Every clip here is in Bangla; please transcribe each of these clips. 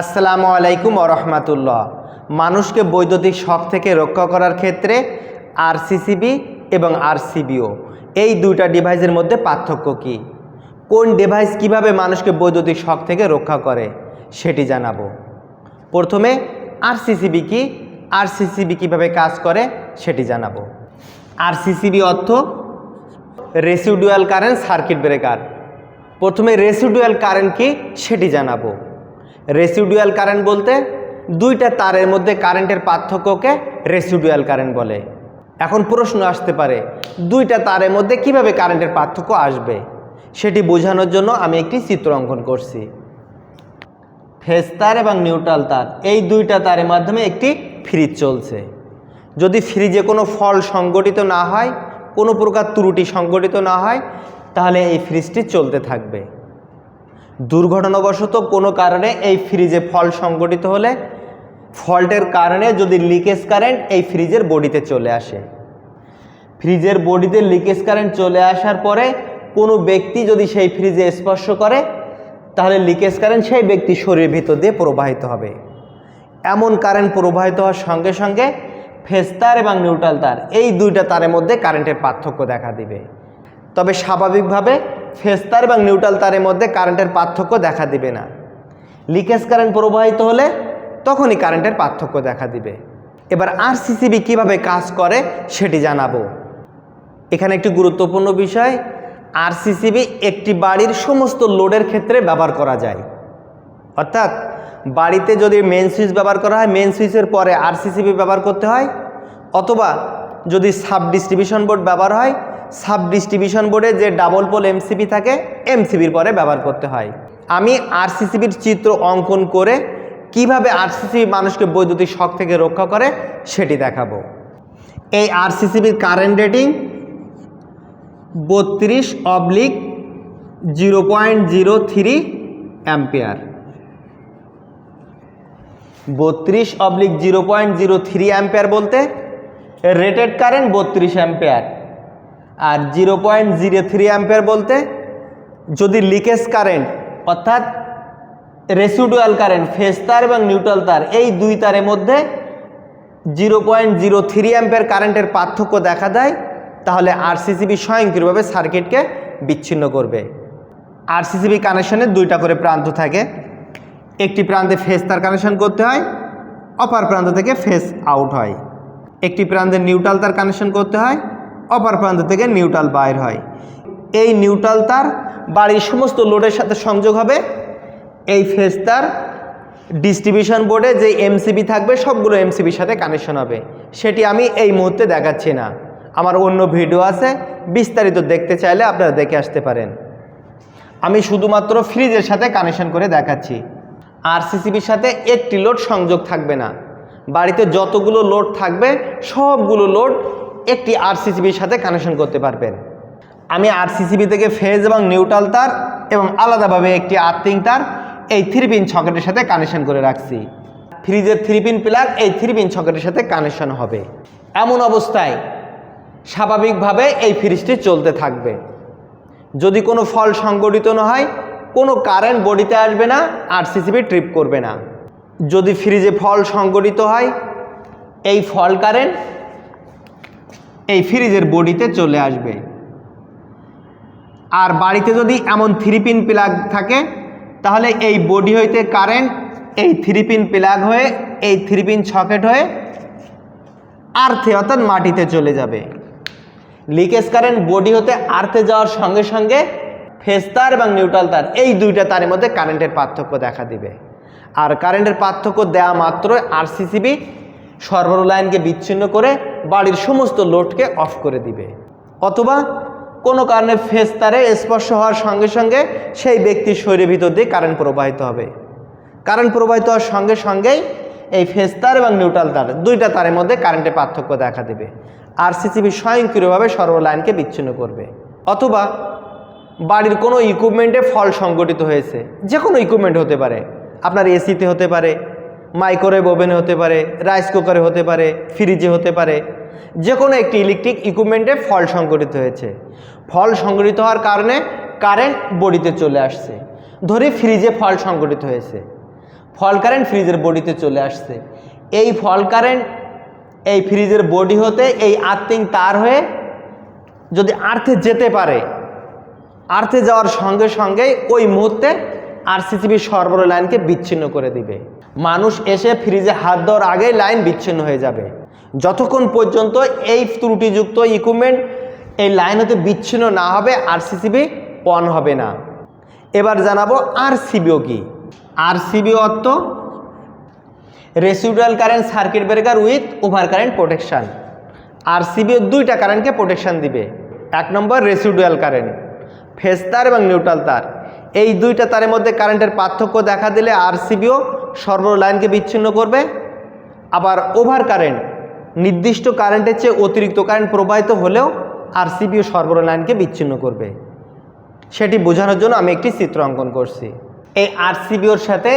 আসসালামু আলাইকুম রহমাতুল্লাহ। মানুষকে বৈদ্যুতিক শখ থেকে রক্ষা করার ক্ষেত্রে আরসিসিবি এবং আরসিবিও, এই দুইটা ডিভাইসের মধ্যে পার্থক্য কি? কোন ডিভাইস কীভাবে মানুষকে বৈদ্যুতিক শখ থেকে রক্ষা করে, সেটি জানাব। প্রথমে, আরসিসিবি কি? আরসিসিবি কীভাবে কাজ করে, সেটি জানাব। আরসিসিবি অর্থ রেসিডুয়াল কারেন্ট সার্কিট ব্রেকার। প্রথমে রেসিডুয়াল কারেন্ট কি, সেটি জানাব। রেসিডুয়াল কারেন্ট বলতে দুইটা তারের মধ্যে কারেন্টের পার্থক্যকে রেসিডুয়াল কারেন্ট বলে। এখন প্রশ্ন আসতে পারে, দুইটা তারের মধ্যে কীভাবে কারেন্টের পার্থক্য আসবে? সেটি বোঝানোর জন্য আমি একটি চিত্র অঙ্কন করছি। ফেজ তার এবং নিউট্রাল তার, এই দুইটা তারের মাধ্যমে একটি ফ্রিজ চলছে। যদি ফ্রিজে কোনো ফল সংগঠিত না হয়, কোনো প্রকার ত্রুটি সংগঠিত না হয়, তাহলে এই ফ্রিজটি চলতে থাকবে। দুর্ঘটনাবশত কোনো কারণে এই ফ্রিজে ফল সংগঠিত হলে ফল্টের কারণে যদি লিকেজ কারেন্ট এই ফ্রিজের বডিতে চলে আসে। ফ্রিজের বডিতে লিকেজ কারেন্ট চলে আসার পরে কোনো ব্যক্তি যদি সেই ফ্রিজে স্পর্শ করে, তাহলে লিকেজ কারেন্ট সেই ব্যক্তি শরীরের ভিতর দিয়ে প্রবাহিত হবে। এমন কারেন্ট প্রবাহিত হওয়ার সঙ্গে সঙ্গে ফেজ তার এবং নিউট্রাল তার, এই দুইটা তারের মধ্যে কারেন্টের পার্থক্য দেখা দিবে। তবে স্বাভাবিকভাবে ফেজ তার এবং নিউট্রাল তারের মধ্যে কারেন্টের পার্থক্য দেখা দিবে না। লিকেজ কারেন্ট প্রবাহিত হলে তখনই কারেন্টের পার্থক্য দেখা দিবে। এবার আরসিসিবি কীভাবে কাজ করে সেটি জানাব। এখানে একটি গুরুত্বপূর্ণ বিষয় আরসিসিবি একটি বাড়ির সমস্ত লোডের ক্ষেত্রে ব্যবহার করা যায়। অর্থাৎ বাড়িতে যদি মেন সুইচ ব্যবহার করা হয় মেন সুইচের পরে আরসিসিবি ব্যবহার করতে হয়, অথবা যদি সাব ডিস্ট্রিবিউশন বোর্ড ব্যবহার হয় সাব ডিস্ট্রিবিউশন বোর্ডে যে ডাবল পোল এমসিবি থাকে, এমসিবির পরে ব্যবহার করতে হয়। আমি আরসিসিবির চিত্র অঙ্কন করে কীভাবে আরসিসিবি মানুষকে বৈদ্যুতিক শখ থেকে রক্ষা করে সেটি দেখাবো। এই আরসিসিবির কারেন্ট রেটিং বত্রিশ oblique zero point zero three ampere. বত্রিশ oblique zero point zero three ampere বলতে রেটেড কারেন্ট বত্রিশ অ্যাম্পিয়ার। আর zero point zero three ampere বলতে যদি লিকেজ কারেন্ট, অর্থাৎ রেসিডুয়াল কারেন্ট ফেজ তার এবং নিউট্রাল তার, এই দুই তারের মধ্যে zero point zero three ampere কারেন্টের পার্থক্য দেখা দেয়, তাহলে আরসিসিবি স্বয়ংক্রিয়ভাবে সার্কিটকে বিচ্ছিন্ন করবে। আরসিসিবি কানেকশনের দুইটা করে প্রান্ত থাকে। একটি প্রান্তে ফেস তার কানেকশন করতে হয়, অপার প্রান্ত থেকে ফেস আউট হয়। একটি প্রান্তে নিউট্রাল তার কানেকশন করতে হয় অপর প্রান্ত থেকে নিউট্রাল বাইর হয়। এই নিউট্রাল তার বাড়ির সমস্ত লোডের সাথে সংযোগ হবে। এই ফেজ তার ডিস্ট্রিবিউশন বোর্ডে যে এমসিবি থাকবে, সবগুলো এমসিবির সাথে কানেকশন হবে। সেটি আমি এই মুহূর্তে দেখাচ্ছি না। আমার অন্য ভিডিও আছে, বিস্তারিত দেখতে চাইলে আপনারা দেখে আসতে পারেন। আমি শুধুমাত্র ফ্রিজের সাথে কানেকশন করে দেখাচ্ছি। আর সিসিবির সাথে একটি লোড সংযোগ থাকবে না। বাড়িতে যতগুলো লোড থাকবে, সবগুলো লোড একটি আরসিসিবির সাথে কানেকশন করতে পারবেন। আমি আরসিসিবি থেকে ফেজ এবং নিউট্রাল তার এবং আলাদাভাবে একটি আর্থিং তার এই থ্রি পিন সকেটের সাথে কানেকশন করে রাখছি। ফ্রিজের থ্রি পিন প্লাগ এই থ্রি পিন সকেটের সাথে কানেকশন হবে। এমন অবস্থায় স্বাভাবিকভাবে এই ফ্রিজটি চলতে থাকবে। যদি কোনো ফল সংগঠিত না হয়, কোনো কারেন্ট বডিতে আসবে না আর সিসিবি ট্রিপ করবে না। যদি ফ্রিজে ফল সংগঠিত হয়, এই ফল কারেন্ট এই ফ্রিজের বডিতে চলে আসবে। আর বাড়িতে যদি এমন থ্রি পিন প্লাগ থাকে, তাহলে এই বডি হইতে কারেন্ট এই থ্রি পিন প্লাগ হয়ে, এই থ্রি পিন সকেট হয়ে আর্থে অর্থাৎ মাটিতে চলে যাবে। লিকেজ কারেন্ট বডি হতে আর্থে যাওয়ার সঙ্গে সঙ্গে ফেজ তার এবং নিউট্রাল তার, এই দুইটা তারের মধ্যে কারেন্টের পার্থক্য দেখা দিবে। আর কারেন্টের পার্থক্য দেওয়া মাত্র আরসিসিবি সরবরাহ লাইনকে বিচ্ছিন্ন করে বাড়ির সমস্ত লোডকে অফ করে দিবে। অথবা কোনো কারণে ফেস তারে স্পর্শ হওয়ার সঙ্গে সঙ্গে সেই ব্যক্তির শরীরের ভিতর দিয়ে কারেন্ট প্রবাহিত হবে। কারেন্ট প্রবাহিত হওয়ার সঙ্গে সঙ্গেই এই ফেস তার এবং নিউট্রাল তার দুইটা তারের মধ্যে কারেন্টের পার্থক্য দেখা দেবে। আর সিসিবি স্বয়ংক্রিয়ভাবে সরবরাহ লাইনকে বিচ্ছিন্ন করবে। অথবা বাড়ির কোনো ইকুইপমেন্টে ফল সংগঠিত হয়েছে। যে কোনো ইকুইপমেন্ট হতে পারে। আপনার এসিতে হতে পারে মাইক্রোওয়েভ ওভেনে হতে পারে, রাইস কুকারে হতে পারে, ফ্রিজে হতে পারে যে কোনো একটি ইলেকট্রিক ইকুইপমেন্টে ফল সংগঠিত হয়েছে। ফল সংগঠিত হওয়ার কারণে কারেন্ট বডিতে চলে আসছে। ধরে ফ্রিজে ফল সংগঠিত হয়েছে। ফল কারেন্ট ফ্রিজের বডিতে চলে আসছে। এই ফল কারেন্ট এই ফ্রিজের বডি হতে এই আর্থিং তার হয়ে যদি আর্থে যেতে পারে, আর্থে যাওয়ার সঙ্গে সঙ্গেই ওই মুহূর্তে আরসিসিবি সরবরাহ লাইনকে বিচ্ছিন্ন করে দিবে। মানুষ এসে ফ্রিজে হাত দেওয়ার আগেই লাইন বিচ্ছিন্ন হয়ে যাবে। যতক্ষণ পর্যন্ত এই ত্রুটিযুক্ত ইকুইপমেন্ট এই লাইন হতে বিচ্ছিন্ন না হবে, আরসিসিবি অন হবে না। এবার জানাব আরসিবিও কি। আরসিবিও অর্থ residual current circuit breaker with over current protection RCBO দুইটা কারেন্টকে প্রোটেকশান দিবে। এক নম্বর রেসিডুয়াল কারেন্ট ফেস তার এবং নিউট্রাল তার। এই দুইটা তারের মধ্যে কারেন্টের পার্থক্য দেখা দিলে আর সিবিও সরবরাহ লাইনকে বিচ্ছিন্ন করবে। আবার ওভার কারেন্ট নির্দিষ্ট কারেন্টের চেয়ে অতিরিক্ত কারেন্ট প্রবাহিত হলেও আর সিবিও সরবরাহ লাইনকে বিচ্ছিন্ন করবে। সেটি বোঝানোর জন্য আমি একটি চিত্র অঙ্কন করছি। এই আর সিবিওর সাথে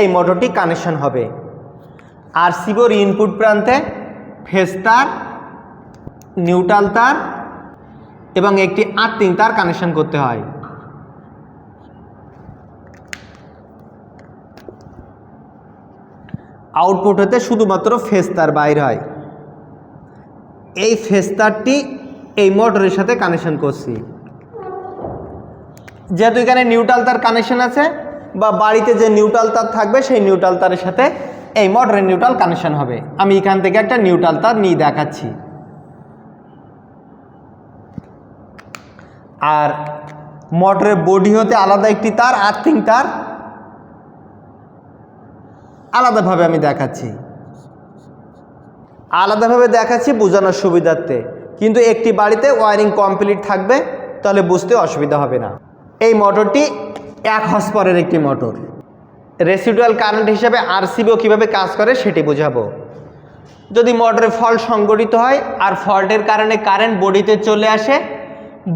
এই মোটরটি কানেকশন হবে। আর সিবিওর ইনপুট প্রান্তে ফেস তার নিউট্রাল তার এবং একটি আর্থিং তার কানেকশন করতে হয়। আউটপুট হতে শুধুমাত্র ফেস তার বাইর হয়। এই ফেস তারটি এই মোটরের সাথে কানেকশন করছি। যেহেতু এখানে নিউট্রাল তার কানেকশন আছে, বা বাড়িতে যে নিউট্রাল তার থাকবে, সেই নিউট্রাল তারের সাথে এই মোটরের নিউট্রাল কানেকশন হবে। আমি এখান থেকে একটা নিউট্রাল তার নিয়ে দেখাচ্ছি। আর মোটরের বডি হতে আলাদা একটি তার আর্থিং তার। আলাদাভাবে আমি দেখাচ্ছি। আলাদাভাবে দেখাচ্ছি বোঝানোর সুবিধার্থে। কিন্তু একটি বাড়িতে ওয়ারিং কমপ্লিট থাকবে, তাহলে বুঝতে অসুবিধা হবে না। এই মোটরটি এক হসপরের একটি মোটর। রেসিডুয়াল কারেন্ট হিসাবে আরসিবিও কীভাবে কাজ করে সেটি বোঝাবো। যদি মোটরে ফল্ট সংগঠিত হয়, আর ফল্টের কারণে কারেন্ট বডিতে চলে আসে,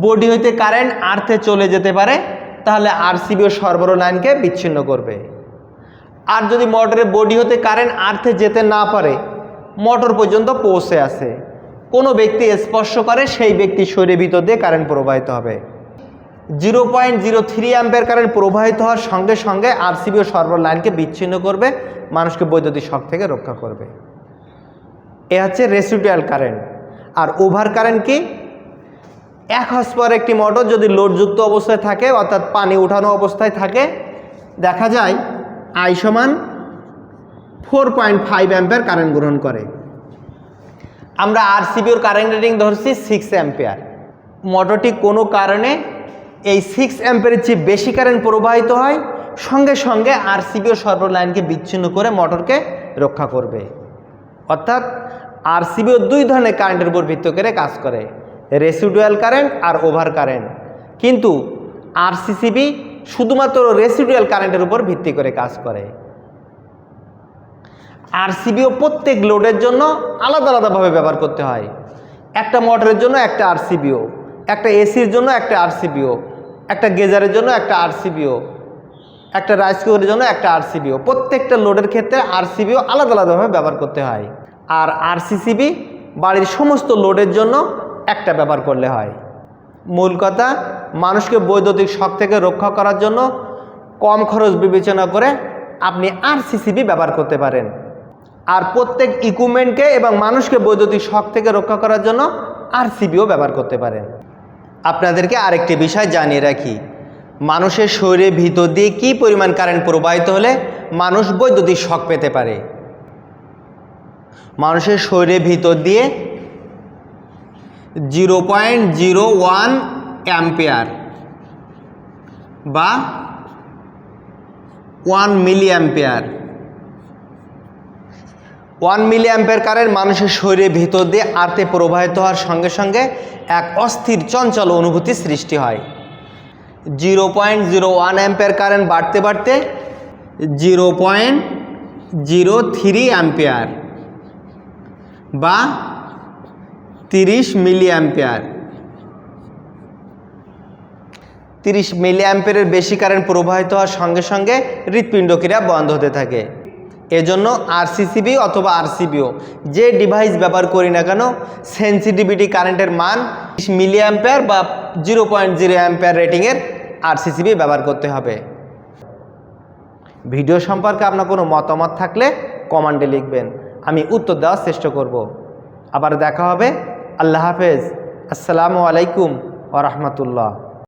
বডি হইতে কারেন্ট আর্থে চলে যেতে পারে, তাহলে আরসিবিও সরবরাহ লাইনকে বিচ্ছিন্ন করবে। আর যদি মোটরের বডি হতে কারেন্ট আর্থে যেতে না পারে, মোটর পর্যন্ত পৌঁছে আসে। কোনো ব্যক্তি স্পর্শ করে, সেই ব্যক্তি শরীরের ভিতর দিয়ে কারেন্ট প্রবাহিত হবে। Zero point zero three অ্যাম্পের current প্রবাহিত হওয়ার সঙ্গে সঙ্গে আরসিবিও সরবরাহ লাইনকে বিচ্ছিন্ন করবে, মানুষকে বৈদ্যুতিক শক থেকে রক্ষা করবে। এ হচ্ছে রেসিডুয়াল কারেন্ট। আর ওভার কারেন্ট কি? এক হস পর একটি মোটর যদি লোডযুক্ত অবস্থায় থাকে, অর্থাৎ পানি উঠানো অবস্থায় থাকে, দেখা যায় আই সমান four point five ampere current গ্রহণ করে। আমরা আরসিবিওর কারেন্ট রেটিং ধরছি সিক্স অ্যাম্পেয়ার। মোটরটি কোনো কারণে এই সিক্স অ্যাম্পেয়ারের চেয়ে বেশি কারেন্ট প্রবাহিত হয়, সঙ্গে সঙ্গে আরসিবিও সরবরাহ লাইনকে বিচ্ছিন্ন করে মোটরকে রক্ষা করবে। অর্থাৎ আরসিবিও দুই ধরনের কারেন্টের উপর ভিত্তি করে কাজ করে রেসিডুয়াল কারেন্ট আর ওভার কারেন্ট কিন্তু আরসিসিবি শুধুমাত্র রেসিডুয়াল কারেন্টের উপর ভিত্তি করে কাজ করে। আরসিবিও প্রত্যেক লোডের জন্য আলাদা আলাদাভাবে ব্যবহার করতে হয়। একটা মোটরের জন্য একটা আরসিবিও একটা এসির জন্য একটা আরসিবিও একটা গেজারের জন্য একটা আরসিবিও একটা রাইস কুকারের জন্য একটা আরসিবিও প্রত্যেকটা লোডের ক্ষেত্রে আরসিবিও আলাদা আলাদাভাবে ব্যবহার করতে হয়। আর আরসিসিবি বাড়ির সমস্ত লোডের জন্য একটা ব্যবহার করলে হয়। মূল কথা মানুষকে বৈদ্যুতিক শক থেকে রক্ষা করার জন্য কম খরচ বিবেচনা করে আপনি আর সিসিবি ব্যবহার করতে পারেন। আর প্রত্যেক ইকুইপমেন্টকে এবং মানুষকে বৈদ্যুতিক শক থেকে রক্ষা করার জন্য আরসিবিও ব্যবহার করতে পারেন। আপনাদেরকে আরেকটি বিষয় জানিয়ে রাখি। মানুষের শরীরের ভিতর দিয়ে কী পরিমাণ কারেন্ট প্রবাহিত হলে মানুষ বৈদ্যুতিক শক পেতে পারে? মানুষের শরীরের ভিতর দিয়ে zero point zero one ampere বা one milli ampere one milli ampere current মানুষের শরীরের ভিতর দিয়ে আর্তে প্রবাহিত হওয়ার সঙ্গে সঙ্গে এক অস্থির চঞ্চল অনুভূতি সৃষ্টি হয়। Zero point zero one ampere current বাড়তে বাড়তে zero point zero three ampere বা তিরিশ মিলি অ্যাম্পেয়ার তিরিশ মিলি অ্যাম্পেয়ারের বেশি কারেন্ট প্রবাহিত হওয়ার সঙ্গে সঙ্গে হৃৎপিণ্ড ক্রিয়া বন্ধ হতে থাকে। এজন্য আরসিসিবি অথবা আরসিবিও যে ডিভাইস ব্যবহার করি না কেন সেন্সিটিভিটি কারেন্টের মান মিলি অ্যাম্পেয়ার বা জিরো পয়েন্ট জিরো অ্যাম্পেয়ার রেটিংয়ের আরসিসিবি ব্যবহার করতে হবে। ভিডিও সম্পর্কে আপনার কোনো মতামত থাকলে কমান্ডে লিখবেন। আমি উত্তর দেওয়ার চেষ্টা করব। আবার দেখা হবে। আল্লাহ হাফেজ। আসসালামু আলাইকুম ওরহমতুল্লাহ